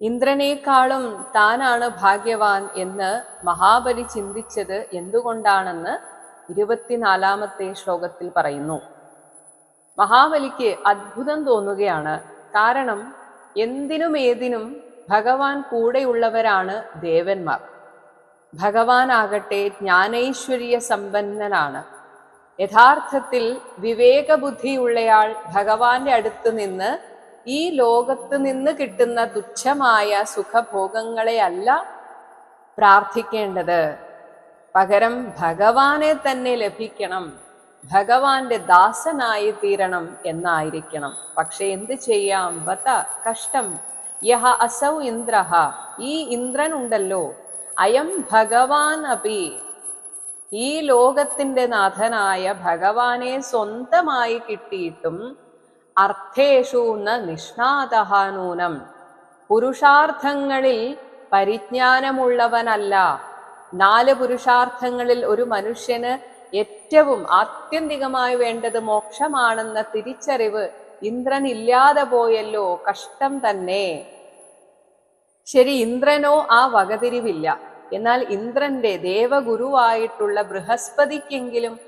ഇന്ദ്രനേക്കാളും താനാണ് ഭാഗ്യവാൻ എന്ന് മഹാബലി ചിന്തിച്ചത് എന്തുകൊണ്ടാണെന്ന് ഇരുപത്തിനാലാമത്തെ ശ്ലോകത്തിൽ പറയുന്നു. മഹാബലിക്ക് അത്ഭുതം തോന്നുകയാണ്. കാരണം എന്തിനും ഏതിനും ഭഗവാൻ കൂടെയുള്ളവരാണ് ദേവന്മാർ. ഭഗവാനാകട്ടെ ജ്ഞാനൈശ്വര്യ സമ്പന്നനാണ്. യഥാർത്ഥത്തിൽ വിവേകബുദ്ധിയുള്ളയാൾ ഭഗവാന്റെ അടുത്ത് നിന്ന് ഈ ലോകത്ത് നിന്ന് കിട്ടുന്ന തുച്ഛമായ സുഖഭോഗങ്ങളെയല്ല പ്രാർത്ഥിക്കേണ്ടത്. പകരം ഭഗവാനെ തന്നെ ലഭിക്കണം. ഭഗവാന്റെ ദാസനായി തീരണം എന്നായിരിക്കണം. പക്ഷെ എന്ത് ചെയ്യാം? ബത കഷ്ടം. യഹ അസൗ ഇന്ദ്ര ഈ ഇന്ദ്രൻ ഉണ്ടല്ലോ. അയം ഭഗവാൻ അപി. ഈ ലോകത്തിന്റെ നാഥനായ ഭഗവാനെ സ്വന്തമായി കിട്ടിയിട്ടും അർത്ഥേഷു ന നിഷ്ണാതഹാനൂനം. പുരുഷാർത്ഥങ്ങളിൽ പരിജ്ഞാനമുള്ളവനല്ല. നാല് പുരുഷാർത്ഥങ്ങളിൽ ഒരു മനുഷ്യന് ഏറ്റവും ആത്യന്തികമായി വേണ്ടത് മോക്ഷമാണെന്ന തിരിച്ചറിവ് ഇന്ദ്രൻ ഇല്ലാതെ പോയല്ലോ കഷ്ടം തന്നെ. ശരി ഇന്ദ്രനോ ആ വകതിരിവില്ല. എന്നാൽ ഇന്ദ്രന്റെ ദേവഗുരുവായിട്ടുള്ള ബൃഹസ്പതിക്കെങ്കിലും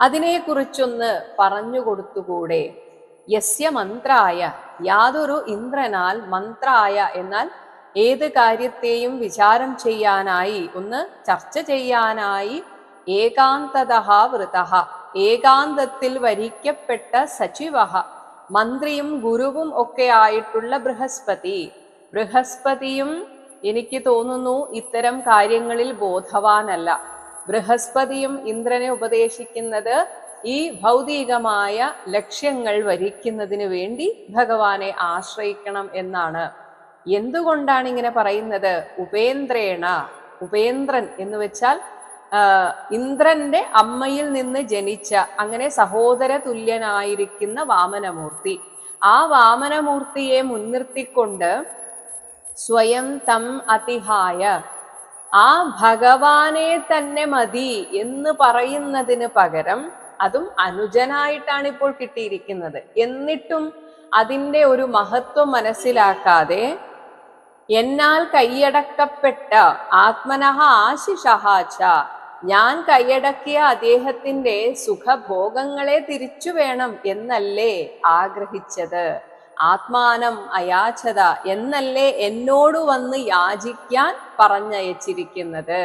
അതിനെക്കുറിച്ചൊന്ന് പറഞ്ഞു കൊടുത്തുകൂടെ? യസ്യ മന്ത്രായ. യാതൊരു ഇന്ദ്രനാൽ മന്ത്രായ എന്നാൽ ഏത് കാര്യത്തെയും വിചാരം ചെയ്യാനായി ഒന്ന് ചർച്ച ചെയ്യാനായി ഏകാന്തത വൃത. ഏകാന്തത്തിൽ വരിക്കപ്പെട്ട സചിവ. മന്ത്രിയും ഗുരുവും ഒക്കെ ആയിട്ടുള്ള ബൃഹസ്പതി. ബൃഹസ്പതിയും എനിക്ക് തോന്നുന്നു ഇത്തരം കാര്യങ്ങളിൽ ബോധവാനല്ല. ബൃഹസ്പതിയും ഇന്ദ്രനെ ഉപദേശിക്കുന്നത് ഈ ഭൗതികമായ ലക്ഷ്യങ്ങൾ വരിക്കുന്നതിന് വേണ്ടി ഭഗവാനെ ആശ്രയിക്കണം എന്നാണ്. എന്തുകൊണ്ടാണ് ഇങ്ങനെ പറയുന്നത്? ഉപേന്ദ്രേണ ഉപേന്ദ്രൻ എന്ന് വെച്ചാൽ ഇന്ദ്രന്റെ അമ്മയിൽ നിന്ന് ജനിച്ച അങ്ങനെ സഹോദര തുല്യനായിരിക്കുന്ന വാമനമൂർത്തി. ആ വാമനമൂർത്തിയെ മുൻനിർത്തിക്കൊണ്ട് സ്വയം തം അതിഹായ ആ ഭഗവാനെ തന്നെ മതി എന്ന് പറയുന്നതിന് പകരം അതും അനുജനായിട്ടാണ് ഇപ്പോൾ കിട്ടിയിരിക്കുന്നത്. എന്നിട്ടും അതിന്റെ ഒരു മഹത്വം മനസ്സിലാക്കാതെ എന്നാൽ കൈയടക്കപ്പെട്ട ആത്മനഹ ആശിഷഹാച്ച ഞാൻ കൈയടക്കിയ അദ്ദേഹത്തിന്റെ സുഖഭോഗങ്ങളെ തിരിച്ചു വേണം എന്നല്ലേ ആഗ്രഹിച്ചത്? ആത്മാനം അയാചത എന്നല്ലേ എന്നോട് വന്ന് യാചിക്കാൻ പറഞ്ഞയച്ചിരിക്കുന്നത്?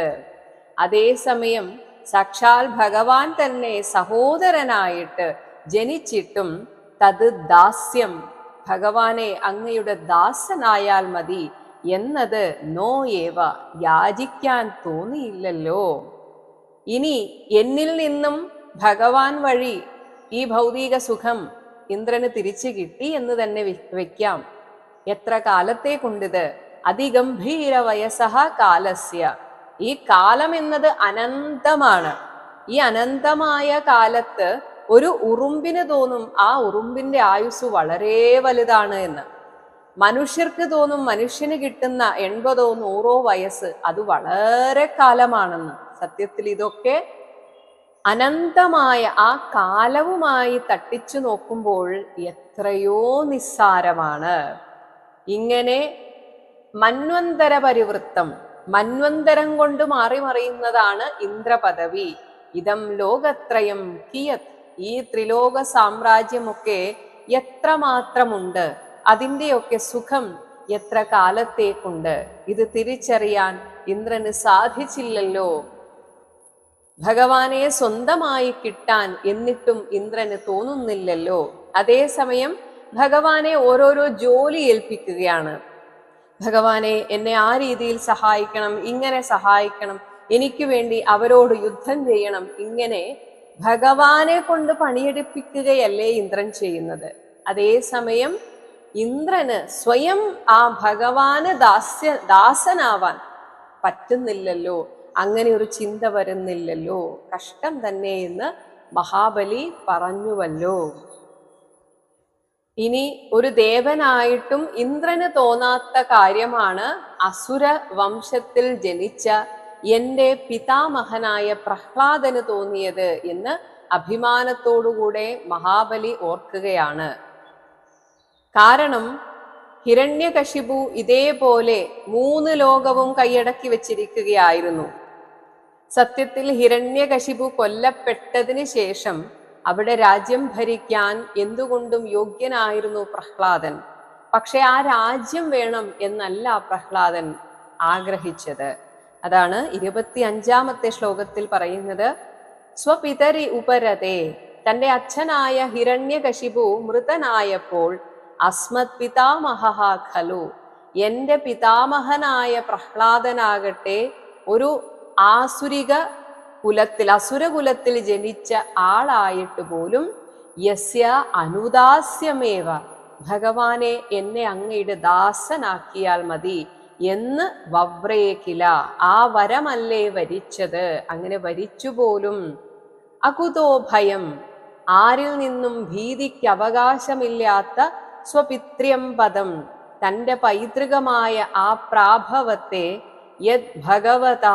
അതേസമയം സാക്ഷാൽ ഭഗവാൻ തന്നെ സഹോദരനായിട്ട് ജനിച്ചിട്ടും തത് ദാസ്യം. ഭഗവാനെ അങ്ങയുടെ ദാസനായാൽ മതി എന്നത് നോ ഏവ യാചിക്കാൻ തോന്നിയില്ലല്ലോ. ഇനി എന്നിൽ നിന്നും ഭഗവാൻ വഴി ഈ ഭൗതിക സുഖം ഇന്ദ്രന് തിരിച്ചു കിട്ടി എന്ന് തന്നെ വെക്കാം. എത്ര കാലത്തെ കൊണ്ടിത്? അതിഗംഭീര വയസ്സ കാലസ്യ. ഈ കാലം എന്നത് അനന്തമാണ്. ഈ അനന്തമായ കാലത്ത് ഒരു ഉറുമ്പിന് തോന്നും ആ ഉറുമ്പിന്റെ ആയുസ് വളരെ വലുതാണ് എന്ന്. മനുഷ്യർക്ക് തോന്നും മനുഷ്യന് കിട്ടുന്ന എൺപതോ നൂറോ വയസ്സ് അത് വളരെ കാലമാണെന്ന്. സത്യത്തിൽ ഇതൊക്കെ അനന്തമായ ആ കാലവുമായി തട്ടിച്ചു നോക്കുമ്പോൾ എത്രയോ നിസ്സാരമാണ്. ഇങ്ങനെ മന്വന്തര പരിവൃത്തം മന്വന്തരം കൊണ്ട് മാറി മറിയുന്നതാണ് ഇന്ദ്രപദവി. ഇതം ലോകത്രയം കിയത്. ഈ ത്രിലോക സാമ്രാജ്യമൊക്കെ എത്രമാത്രമുണ്ട്? അതിന്റെയൊക്കെ സുഖം എത്ര കാലത്തേക്കുണ്ട്? ഇത് തിരിച്ചറിയാൻ ഇന്ദ്രന് സാധിച്ചില്ലല്ലോ. ഭഗവാനെ സ്വന്തമായി കിട്ടാൻ എന്നിട്ടും ഇന്ദ്രന് തോന്നുന്നില്ലല്ലോ. അതേസമയം ഭഗവാനെ ഓരോരോ ജോലി ഏൽപ്പിക്കുകയാണ്. ഭഗവാനെ എന്നെ ആ രീതിയിൽ സഹായിക്കണം ഇങ്ങനെ സഹായിക്കണം എനിക്ക് വേണ്ടി അവരോട് യുദ്ധം ചെയ്യണം ഇങ്ങനെ ഭഗവാനെ കൊണ്ട് പണിയെടുപ്പിക്കുകയല്ലേ ഇന്ദ്രൻ ചെയ്യുന്നത്. അതേസമയം ഇന്ദ്രന് സ്വയം ആ ഭഗവാന് ദാസ്യ ദാസനാവാൻ പറ്റുന്നില്ലല്ലോ അങ്ങനെ ഒരു ചിന്ത വരുന്നില്ലല്ലോ കഷ്ടം തന്നെ എന്ന് മഹാബലി പറഞ്ഞുവല്ലോ. ഇനി ഒരു ദേവനായിട്ടും ഇന്ദ്രന് തോന്നാത്ത കാര്യമാണ് അസുര വംശത്തിൽ ജനിച്ച എന്റെ പിതാമഹനായ പ്രഹ്ലാദന് തോന്നിയത് എന്ന് അഭിമാനത്തോടുകൂടെ മഹാബലി ഓർക്കുകയാണ്. കാരണം ഹിരണ്യകശിപു ഇതേപോലെ മൂന്ന് ലോകവും കൈയടക്കി വെച്ചിരിക്കുകയായിരുന്നു. സത്യത്തിൽ ഹിരണ്യകശിപു കൊല്ലപ്പെട്ടതിന് ശേഷം അവിടെ രാജ്യം ഭരിക്കാൻ എന്തുകൊണ്ടും യോഗ്യനായിരുന്നു പ്രഹ്ലാദൻ. പക്ഷെ ആ രാജ്യം വേണം എന്നല്ല പ്രഹ്ലാദൻ ആഗ്രഹിച്ചത്. അതാണ് ഇരുപത്തി അഞ്ചാമത്തെ ശ്ലോകത്തിൽ പറയുന്നത് സ്വപിതരി ഉപരതെ തന്റെ അച്ഛനായ ഹിരണ്യകശിപു മൃതനായപ്പോൾ അസ്മത് പിതാമഹ ഖലു. എന്റെ പിതാമഹനായ പ്രഹ്ലാദനാകട്ടെ ഒരു ആസുരിക കുലത്തിൽ അസുരകുലത്തിൽ ജനിച്ച ആളായിട്ട് പോലും യസ്യ അനുദാസ്യമേവ. ഭഗവാനെ എന്നെ അങ്ങയുടെ ദാസനാക്കിയാൽ മതി എന്ന് വവ്രേക്കില ആ വരമല്ലേ വരിച്ചത്? അങ്ങനെ വരിച്ചുപോലും. അകുതോ ഭയം. ആരിൽ നിന്നും ഭീതിക്ക് അവകാശമില്ലാത്ത സ്വപിത്ര്യം പദം. തന്റെ പൈതൃകമായ ആ പ്രാഭവത്തെ യത് ഭഗവത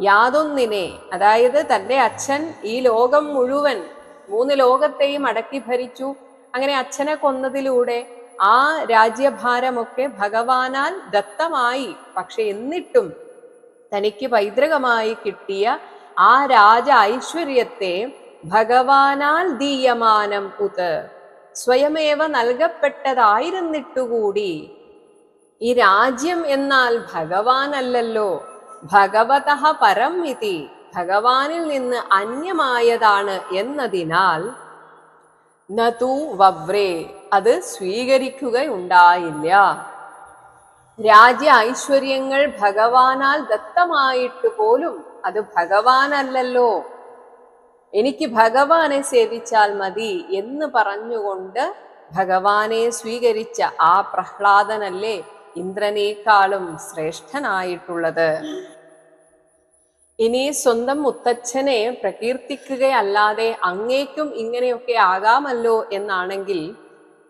യാതൊന്നിനെ അതായത് തന്റെ അച്ഛൻ ഈ ലോകം മുഴുവൻ മൂന്ന് ലോകത്തെയും അടക്കി ഭരിച്ചു. അങ്ങനെ അച്ഛനെ കൊന്നതിലൂടെ ആ രാജ്യഭാരമൊക്കെ ഭഗവാനാൽ ദത്തമായി. പക്ഷെ എന്നിട്ടും തനിക്ക് പൈതൃകമായി കിട്ടിയ ആ രാജ ഐശ്വര്യത്തെ ഭഗവാനാൽ ദീയമാനം പുത് സ്വയമേവ നൽകപ്പെട്ടതായിരുന്നിട്ടുകൂടി. ഈ രാജ്യം എന്നാൽ ഭഗവാനല്ലല്ലോ. ഭഗവത പരം ഇതി. ഭഗവാനിൽ നിന്ന് അന്യമായതാണ് എന്നതിനാൽ നതു വവ്രേ അത് സ്വീകരിക്കുകയുണ്ടായില്ല. രാജ്യ ഐശ്വര്യങ്ങൾ ഭഗവാനാൽ ദത്തമായിട്ട് പോലും അത് ഭഗവാനല്ലല്ലോ. എനിക്ക് ഭഗവാനെ സേവിച്ചാൽ മതി എന്ന് പറഞ്ഞുകൊണ്ട് ഭഗവാനെ സ്വീകരിച്ച ആ പ്രഹ്ലാദനല്ലേ ഇന്ദ്രനേക്കാളും ശ്രേഷ്ഠനായിട്ടുള്ളത്. ഇനി സ്വന്തം മുത്തച്ഛനെ പ്രകീർത്തിക്കുകയല്ലാതെ അങ്ങേക്കും ഇങ്ങനെയൊക്കെ ആകാമല്ലോ എന്നാണെങ്കിൽ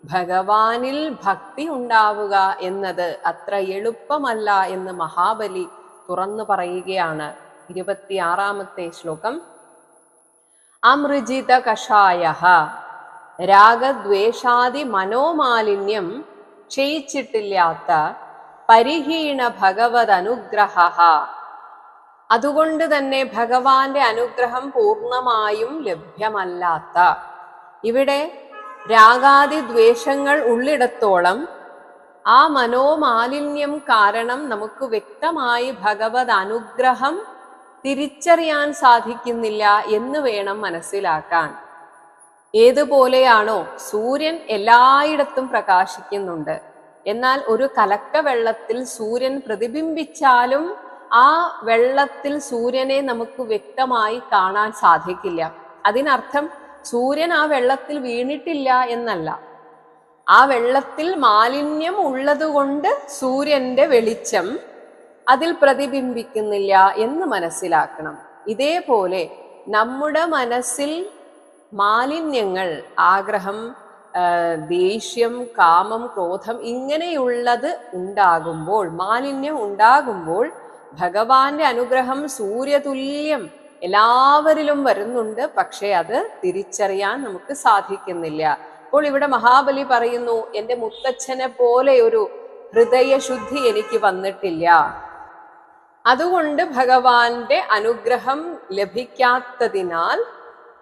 ഭഗവാനിൽ ഭക്തി ഉണ്ടാവുക എന്നത് അത്ര എളുപ്പമല്ല എന്ന് മഹാബലി തുറന്നു പറയുകയാണ്. ഇരുപത്തിയാറാമത്തെ ശ്ലോകം. അമൃജിത കഷായ രാഗദ്വേഷാദി മനോമാലിന്യം ക്ഷയിച്ചിട്ടില്ലാത്ത പരിഹീണ ഭഗവത് അനുഗ്രഹ അതുകൊണ്ട് തന്നെ ഭഗവാന്റെ അനുഗ്രഹം പൂർണമായും ലഭ്യമല്ലാത്ത. ഇവിടെ രാഗാദി ദ്വേഷങ്ങൾ ഉള്ളിടത്തോളം ആ മനോമാലിന്യം കാരണം നമുക്ക് വ്യക്തമായി ഭഗവത് അനുഗ്രഹം തിരിച്ചറിയാൻ സാധിക്കുന്നില്ല എന്ന് വേണം മനസ്സിലാക്കാൻ. ഏതുപോലെയാണോ സൂര്യൻ എല്ലായിടത്തും പ്രകാശിക്കുന്നുണ്ട്. എന്നാൽ ഒരു കലക്ക വെള്ളത്തിൽ സൂര്യൻ പ്രതിബിംബിച്ചാലും ആ വെള്ളത്തിൽ സൂര്യനെ നമുക്ക് വ്യക്തമായി കാണാൻ സാധിക്കില്ല. അതിനർത്ഥം സൂര്യൻ ആ വെള്ളത്തിൽ വീണിട്ടില്ല എന്നല്ല. ആ വെള്ളത്തിൽ മാലിന്യം ഉള്ളതുകൊണ്ട് സൂര്യന്റെ വെളിച്ചം അതിൽ പ്രതിബിംബിക്കുന്നില്ല എന്ന് മനസ്സിലാക്കണം. ഇതേപോലെ നമ്മുടെ മനസ്സിൽ മാലിന്യങ്ങൾ ആഗ്രഹം ദേഷ്യം കാമം ക്രോധം ഇങ്ങനെയുള്ളത് ഉണ്ടാകുമ്പോൾ മാലിന്യം ഉണ്ടാകുമ്പോൾ ഭഗവാന്റെ അനുഗ്രഹം സൂര്യതുല്യം എല്ലാവരിലും വരുന്നുണ്ട്. പക്ഷേ അത് തിരിച്ചറിയാൻ നമുക്ക് സാധിക്കുന്നില്ല. അപ്പോൾ ഇവിടെ മഹാബലി പറയുന്നു എന്റെ മുത്തച്ഛനെ പോലെ ഒരു ഹൃദയശുദ്ധി എനിക്ക് വന്നിട്ടില്ല. അതുകൊണ്ട് ഭഗവാന്റെ അനുഗ്രഹം ലഭിക്കാത്തതിനാൽ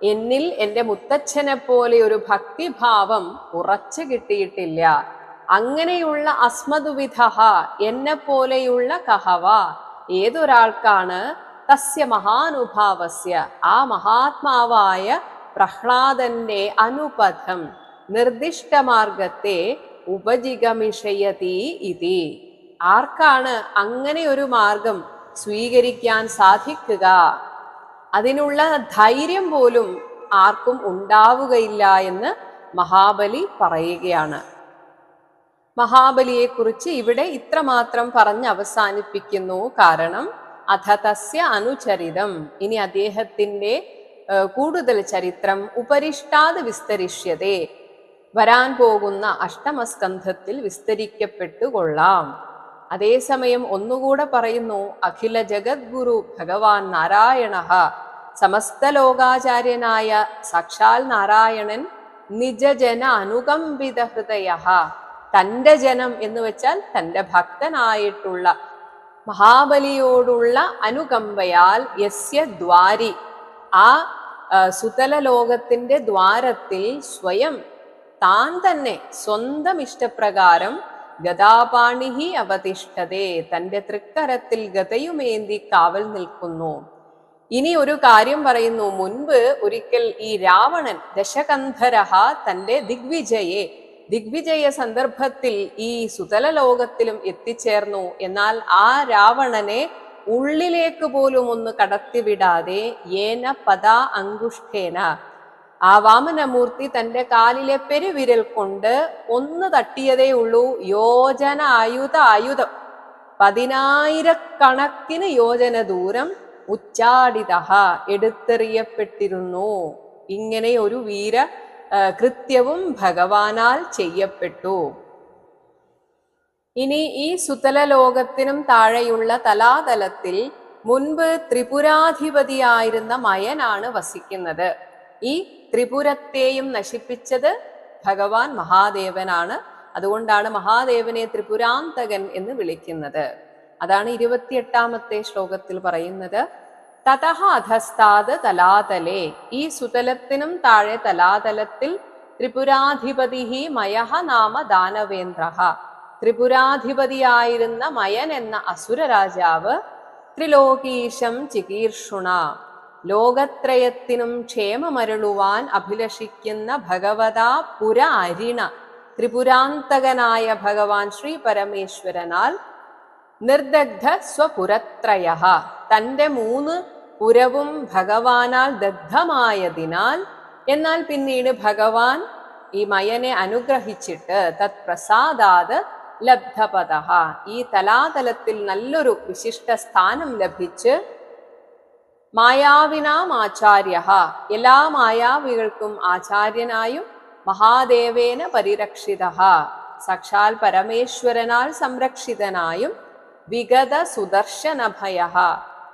എന്നിൽ എന്റെ മുത്തച്ഛനെ പോലെ ഒരു ഭക്തിഭാവം ഉറച്ചു കിട്ടിയിട്ടില്ല. അങ്ങനെയുള്ള അസ്മദുവിധ എന്നെ പോലെയുള്ള കഹവ ഏതൊരാൾക്കാണ്? തസ്യ മഹാനുഭാവസ്യ. ആ മഹാത്മാവായ പ്രഹ്ലാദന്റെ അനുപഥം നിർദ്ദിഷ്ട മാർഗത്തെ ഉപജിഗമിഷയതി ഇതി. ആർക്കാണ് അങ്ങനെ ഒരു മാർഗം സ്വീകരിക്കാൻ സാധിക്കുക? അതിനുള്ള ധൈര്യം പോലും ആർക്കും ഉണ്ടാവുകയില്ല എന്ന് മഹാബലി പറയുകയാണ്. മഹാബലിയെക്കുറിച്ച് ഇവിടെ ഇത്രമാത്രം പറഞ്ഞ് അവസാനിപ്പിക്കുന്നു. കാരണം അധതസ്യ അനുചരിതം. ഇനി അദ്ദേഹത്തിന്റെ കൂടുതൽ ചരിത്രം ഉപരിഷ്ടാത് വിസ്തരിഷ്യതേ. വരാൻ പോകുന്ന അഷ്ടമസ്കന്ധത്തിൽ വിസ്തരിക്കപ്പെട്ടു കൊള്ളാം അതേസമയം ഒന്നുകൂടെ പറയുന്നു അഖില ജഗദ്ഗുരു ഭഗവാൻ നാരായണ സമസ്ത ലോകാചാര്യനായ സാക്ഷാൽ നാരായണൻ നിജജന അനുകമ്പിത ഹൃദയ തന്റെ ജനം എന്ന് വെച്ചാൽ തന്റെ ഭക്തനായിട്ടുള്ള മഹാബലിയോടുള്ള അനുകമ്പയാൽ യസ്യ ദ്വാരി. ആ സുതല ലോകത്തിന്റെ ദ്വാരത്തിൽ സ്വയം താൻ തന്നെ സ്വന്തം ഇഷ്ടപ്രകാരം ഗതാപാണിഹി അവതിഷ്ഠതേ. തന്റെ തൃക്കരത്തിൽ ഗതയുമേന്തി കാവൽ നിൽക്കുന്നു. ഇനി ഒരു കാര്യം പറയുന്നു. മുൻപ് ഒരിക്കൽ ഈ രാവണൻ ദശകന്ധരഹ തന്റെ ദിഗ്വിജയെ ദിഗ്വിജയ സന്ദർഭത്തിൽ ഈ സുതല ലോകത്തിലും എത്തിച്ചേർന്നു. എന്നാൽ ആ രാവണനെ ഉള്ളിലേക്ക് പോലും ഒന്ന് കടത്തിവിടാതെ ഏന പദാ അങ്കുഷ്ഠേന. ആ വാമനമൂർത്തി തന്റെ കാലിലെ പെരുവിരൽ കൊണ്ട് ഒന്ന് തട്ടിയതേ ഉള്ളൂ. യോജന ആയുധ ആയുധം. പതിനായിരക്കണക്കിന് യോജന ദൂരം ഉച്ചാടിത എടുത്തെറിയപ്പെട്ടിരുന്നു. ഇങ്ങനെ ഒരു വീര കൃത്യവും ഭഗവാനാൽ ചെയ്യപ്പെട്ടു. ഇനി ഈ സുതല ലോകത്തിനും താഴെയുള്ള തലാതലത്തിൽ മുൻപ് ത്രിപുരാധിപതിയായിരുന്ന മയനാണ് വസിക്കുന്നത്. ഈ ത്രിപുരത്തെയും നശിപ്പിച്ചത് ഭഗവാൻ മഹാദേവനാണ്. അതുകൊണ്ടാണ് മഹാദേവനെ ത്രിപുരാന്തകൻ എന്ന് വിളിക്കുന്നത്. അതാണ് ഇരുപത്തിയെട്ടാമത്തെ ശ്ലോകത്തിൽ പറയുന്നത് തതഹ അധസ്താത് തലാതലേ ഈ സുതലത്തിനും താഴെ തലാതലത്തിൽ ത്രിപുരാധിപതി മയഹ നാമ ദാനവേന്ദ്ര ത്രിപുരാധിപതിയായിരുന്ന മയൻ എന്ന അസുരരാജാവ് ത്രിലോകീശം ചികീർഷുണ ലോകത്രയത്തിനും ക്ഷേമമരുളുവാൻ അഭിലഷിക്കുന്ന ഭഗവതാ പുര അരിണ ത്രിപുരാന്തകനായ ഭഗവാൻ ശ്രീ പരമേശ്വരനാൽ നിർദഗ്ധ സ്വപുരത്രയ തന്റെ മൂന്ന് പുരവും ഭഗവാനാൽ ദഗ്ധമായതിനാൽ എന്നാൽ പിന്നീട് ഭഗവാൻ ഈ മയനെ അനുഗ്രഹിച്ചിട്ട് തത് പ്രസാദാത് ലബ്ധപഥ ഈ തലാതലത്തിൽ നല്ലൊരു വിശിഷ്ട സ്ഥാനം ലഭിച്ച് മായാവിനാം ആചാര്യ എല്ലാ മായാവികൾക്കും ആചാര്യനായും മഹാദേവേന പരിരക്ഷിത സാക്ഷാൽ പരമേശ്വരനാൽ സംരക്ഷിതനായും വിഗത സുദർശനഭയ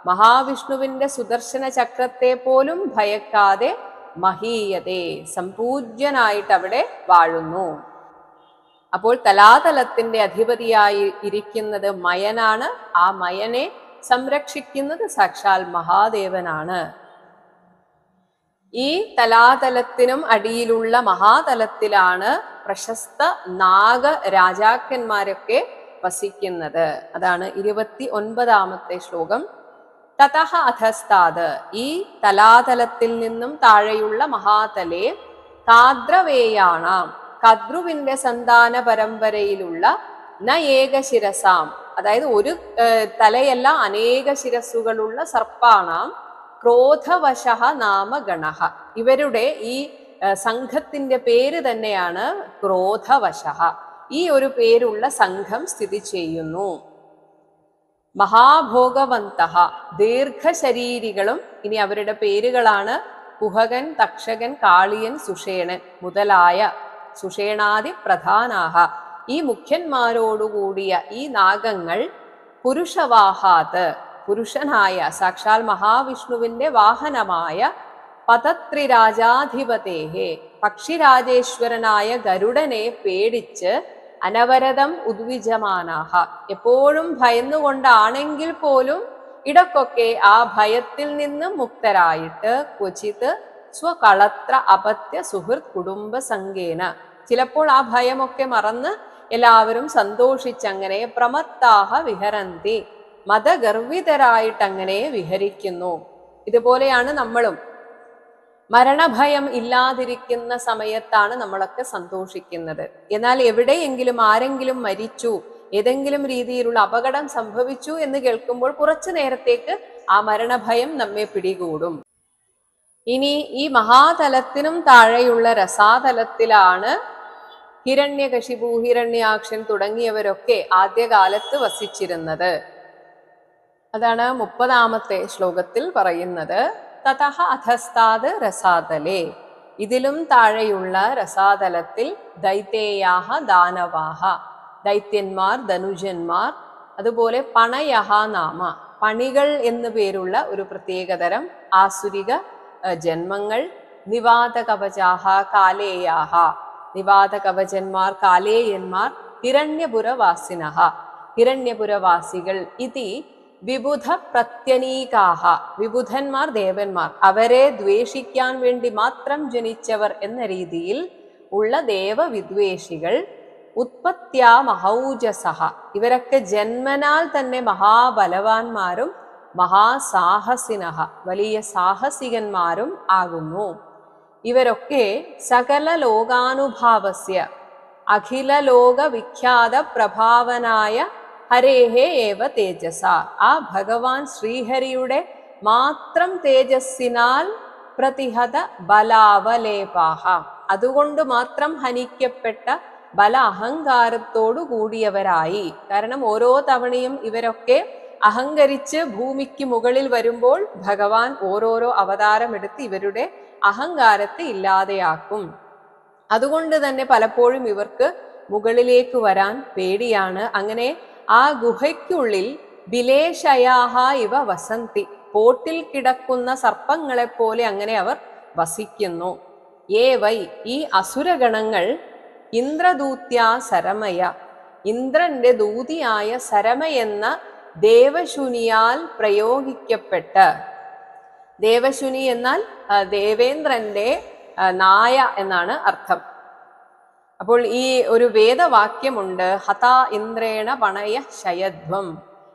മഹാവിഷ്ണുവിന്റെ സുദർശന ചക്രത്തെ പോലും ഭയക്കാതെ മഹീയതേ സമ്പൂജ്യനായിട്ട് അവിടെ വാഴുന്നു. അപ്പോൾ തലാതലത്തിന്റെ അധിപതിയായി ഇരിക്കുന്നത് മയനാണ്. ആ മയനെ സംരക്ഷിക്കുന്നത് സാക്ഷാൽ മഹാദേവനാണ്. ഈ തലാതലത്തിനും അടിയിലുള്ള മഹാതലത്തിലാണ് പ്രശസ്ത നാഗ രാജാക്കന്മാരൊക്കെ വസിക്കുന്നത്. അതാണ് ഇരുപത്തി ഒൻപതാമത്തെ ശ്ലോകം. തതഹ അധസ്താത് ഈ തലാതലത്തിൽ നിന്നും താഴെയുള്ള മഹാതലെ കാദ്രവേയാണാം കദ്രുവിന്റെ സന്താന പരമ്പരയിലുള്ള ന ഏകശിരസാം അതായത് ഒരു തലയല്ല അനേക ശിരസ്സുകളുള്ള സർപ്പാണാം ക്രോധവശ നാമ ഗണഹ ഇവരുടെ ഈ സംഘത്തിന്റെ പേര് തന്നെയാണ് ക്രോധവശ. ഈ ഒരു പേരുള്ള സംഘം സ്ഥിതി ചെയ്യുന്നു. മഹാഭോഗവന്ത. ദീർഘശരീരികളും ഇനി അവരുടെ പേരുകളാണ് കുഹകൻ തക്ഷകൻ കാളിയൻ സുഷേണൻ മുതലായ സുഷേണാദി പ്രധാനാഹ. ഈ മുഖ്യന്മാരോടുകൂടിയ ഈ നാഗങ്ങൾ പുരുഷവാഹാത് പുരുഷനായ സാക്ഷാൽ മഹാവിഷ്ണുവിന്റെ വാഹനമായ പതത്രിരാജാധിപതേഹേ പക്ഷിരാജേശ്വരനായ ഗരുഡനെ പേടിച്ച് അനവരതം ഉദ്വിജമാനാഹ. എപ്പോഴും ഭയന്നുകൊണ്ടാണെങ്കിൽ പോലും ഇടക്കൊക്കെ ആ ഭയത്തിൽ നിന്ന് മുക്തരായിട്ട് ക്വചിത് സ്വകളത്ര അപത്യ സുഹൃത് കുടുംബ ചിലപ്പോൾ ആ ഭയമൊക്കെ മറന്ന് എല്ലാവരും സന്തോഷിച്ചങ്ങനെ പ്രമത്താഹ വിഹരന്തി മതഗർവിതരായിട്ടങ്ങനെ വിഹരിക്കുന്നു. ഇതുപോലെയാണ് നമ്മളും. മരണഭയം ഇല്ലാതിരിക്കുന്ന സമയത്താണ് നമ്മളൊക്കെ സന്തോഷിക്കുന്നത്. എന്നാൽ എവിടെയെങ്കിലും ആരെങ്കിലും മരിച്ചു ഏതെങ്കിലും രീതിയിലുള്ള അപകടം സംഭവിച്ചു എന്ന് കേൾക്കുമ്പോൾ കുറച്ചു നേരത്തേക്ക് ആ മരണഭയം നമ്മെ പിടികൂടും. ഇനി ഈ മഹാതലത്തിനും താഴെയുള്ള രസാതലത്തിലാണ് ഹിരണ്യകശിപു ഹിരണ്യാക്ഷൻ തുടങ്ങിയവരൊക്കെ ആദ്യകാലത്ത് വസിച്ചിരുന്നത്. അതാണ് മുപ്പതാമത്തെ ശ്ലോകത്തിൽ പറയുന്നത്. തതഹ അധസ്താത് രസാതലേ. ഇതിലും താഴെയുള്ള രസാതലത്തിൽ ദൈതേയാഹ ദാനവാഹ. ദൈത്യന്മാർ ധനുജന്മാർ അതുപോലെ പണയഹ നാമ. പണികൾ എന്നു പേരുള്ള ഒരു പ്രത്യേകതരം ആസുരിക ജന്മങ്ങൾ. നിവാത കവചാഹ കാലേയാഹ. നിവാത കവചന്മാർ കാലേയന്മാർ ഹിരണ്യപുരവാസിനഹ. ഹിരണ്യപുരവാസികൾ ഇതി വിബുധ പ്രത്യനീകാഹ വിബുധന്മാർ ദേവന്മാർ അവരെ ദ്വേഷിക്കാൻ വേണ്ടി മാത്രം ജനിച്ചവർ എന്ന രീതിയിൽ ഉള്ള ദേവവിദ്വേഷികൾ ഉത്പത്യാ മഹൗജസഹ ഇവരൊക്കെ ജന്മനാൽ തന്നെ മഹാബലവാന്മാരും മഹാസാഹസിനഹ. വലിയ സാഹസികന്മാരും ആകുന്നു. ഇവരൊക്കെ സകല ലോകാനുഭാവസ്യ അഖില ലോക വിഖ്യാത പ്രഭാവനായ ഹരേഹേ ഏവ തേജസ. ആ ഭഗവാൻ ശ്രീഹരിയുടെ മാത്രം തേജസ്സിനാൽ പ്രതിഹത ബലാവലേപാഹ. അതുകൊണ്ട് മാത്രം ഹനിക്കപ്പെട്ട ബല അഹങ്കാരത്തോടു കൂടിയവരായി. കാരണം ഓരോ തവണയും ഇവരൊക്കെ അഹങ്കരിച്ച് ഭൂമിക്ക് മുകളിൽ വരുമ്പോൾ ഭഗവാൻ ഓരോരോ അവതാരമെടുത്ത് ഇവരുടെ അഹങ്കാരത്തെ ഇല്ലാതെയാക്കും. അതുകൊണ്ട് തന്നെ പലപ്പോഴും ഇവർക്ക് മുകളിലേക്ക് വരാൻ പേടിയാണ്. അങ്ങനെ ആ ഗുഹയ്ക്കുള്ളിൽ വിലേശയാഹ ഇവ വസന്തി. പോട്ടിൽ കിടക്കുന്ന സർപ്പങ്ങളെ പോലെ അങ്ങനെ അവർ വസിക്കുന്നു. ഏ വൈ ഈ അസുരഗണങ്ങൾ ഇന്ദ്രദൂത്യ സരമയ. ഇന്ദ്രന്റെ ദൂതിയായ സരമ എന്ന ദേവശുനിയാൽ പ്രയോഗിക്കപ്പെട്ട് ദേവശുനി എന്നാൽ ദേവേന്ദ്രന്റെ നായ എന്നാണ് അർത്ഥം. അപ്പോൾ ഈ ഒരു വേദവാക്യമുണ്ട് ഹത ഇന്ദ്രേണ പണയ ശയധ്വം.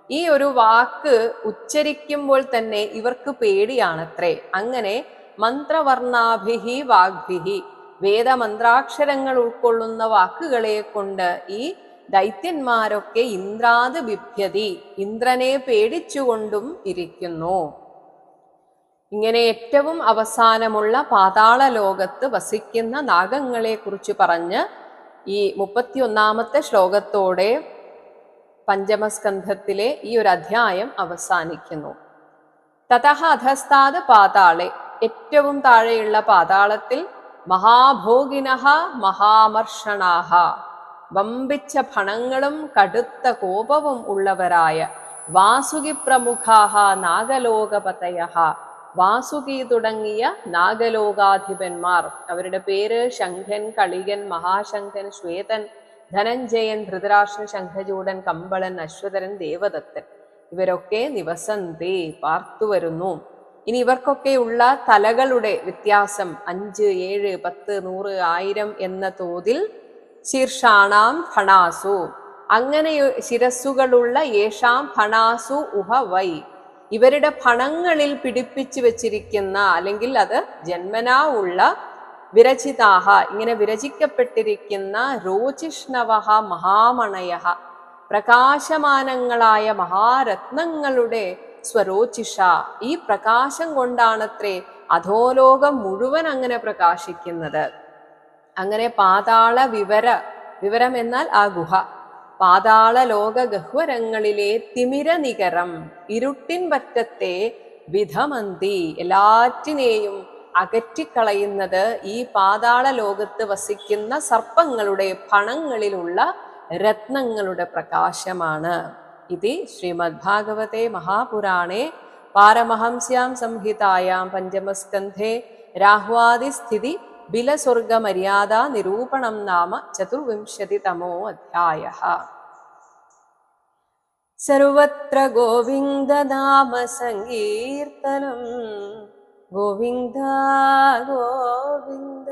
ഈ ഒരു വാക്ക് ഉച്ചരിക്കുമ്പോൾ തന്നെ ഇവർക്ക് പേടിയാണത്രേ. അങ്ങനെ മന്ത്രവർണാഭിഹി വാഗ്ഭിഹി വേദമന്ത്രാക്ഷരങ്ങൾ ഉൾക്കൊള്ളുന്ന വാക്കുകളെ കൊണ്ട് ഈ ദൈത്യന്മാരൊക്കെ ഇന്ദ്രാത് ബിഭ്യതി ഇന്ദ്രനെ പേടിച്ചുകൊണ്ടും ഇരിക്കുന്നു. ഇങ്ങനെ ഏറ്റവും അവസാനമുള്ള പാതാള ലോകത്ത് വസിക്കുന്ന നാഗങ്ങളെ കുറിച്ച് പറഞ്ഞ് ഈ മുപ്പത്തിയൊന്നാമത്തെ ശ്ലോകത്തോടെ പഞ്ചമസ്കന്ധത്തിലെ ഈ ഒരു അധ്യായം അവസാനിക്കുന്നു. തതഹ അധസ്താത് പാതാളെ. ഏറ്റവും താഴെയുള്ള പാതാളത്തിൽ മഹാഭോഗിനഹ മഹാമർഷണാഹ. വമ്പിച്ച ഫണങ്ങളും കടുത്ത കോപവും ഉള്ളവരായ വാസുകി പ്രമുഖാഹ നാഗലോകപതയ വാസുകി തുടങ്ങിയ നാഗലോകാധിപന്മാർ. അവരുടെ പേര് ശംഖൻ കളികൻ മഹാശംഖൻ ശ്വേതൻ ധനഞ്ജയൻ ധൃതരാഷ്ട്രൻ ശംഖചൂടൻ കമ്പളൻ അശ്വതരൻ ദേവദത്തൻ. ഇവരൊക്കെ നിവസന്തേ പാർത്തു വരുന്നു. ഇനി ഇവർക്കൊക്കെയുള്ള തലകളുടെ വ്യത്യാസം അഞ്ച് ഏഴ് പത്ത് നൂറ് ആയിരം എന്ന തോതിൽ ശീർഷാണാം ഫണാസു. അങ്ങനെ ശിരസ്സുകളുള്ള യേഷാം ഫണാസു ഉഹ വൈ. ഇവരുടെ ഫണങ്ങളിൽ പിടിപ്പിച്ചു വച്ചിരിക്കുന്ന അല്ലെങ്കിൽ അത് ജന്മനാ ഉള്ള വിരചിതാഹ ഇങ്ങനെ വിരചിക്കപ്പെട്ടിരിക്കുന്ന രോചിഷ്ണവഹ മഹാമണയ പ്രകാശമാനങ്ങളായ മഹാരത്നങ്ങളുടെ സ്വരോചിഷ ഈ പ്രകാശം കൊണ്ടാണത്രേ അധോലോകം മുഴുവൻ അങ്ങനെ പ്രകാശിക്കുന്നത്. അങ്ങനെ പാതാള വിവര വിവരം എന്നാൽ ആ ഗുഹ. പാതാള ലോക ഗഹ്വരങ്ങളിലെ തിമിര നികരം ഇരുട്ടിൻ പറ്റത്തെ വിധമന്തി. എല്ലാറ്റിനെയും അകറ്റിക്കളയുന്നത് ഈ പാതാള ലോകത്ത് വസിക്കുന്ന സർപ്പങ്ങളുടെ ഫണങ്ങളിലുള്ള രത്നങ്ങളുടെ പ്രകാശമാണ്. ഇത് ശ്രീമദ് ഭാഗവതേ മഹാപുരാണേ പാരമഹംസ്യാം സംഹിതായാം പഞ്ചമസ്കന്ധേ രാഹ്വാദിസ്ഥിതി ബിലസ്വർഗമര്യാദ നിരൂപണം നാമ ചതുർവിംശതിതമോ അധ്യായ സർവത്ര ഗോവിന്ദനാമ സങ്കീർത്തനം ഗോവിന്ദ ഗോവിന്ദ.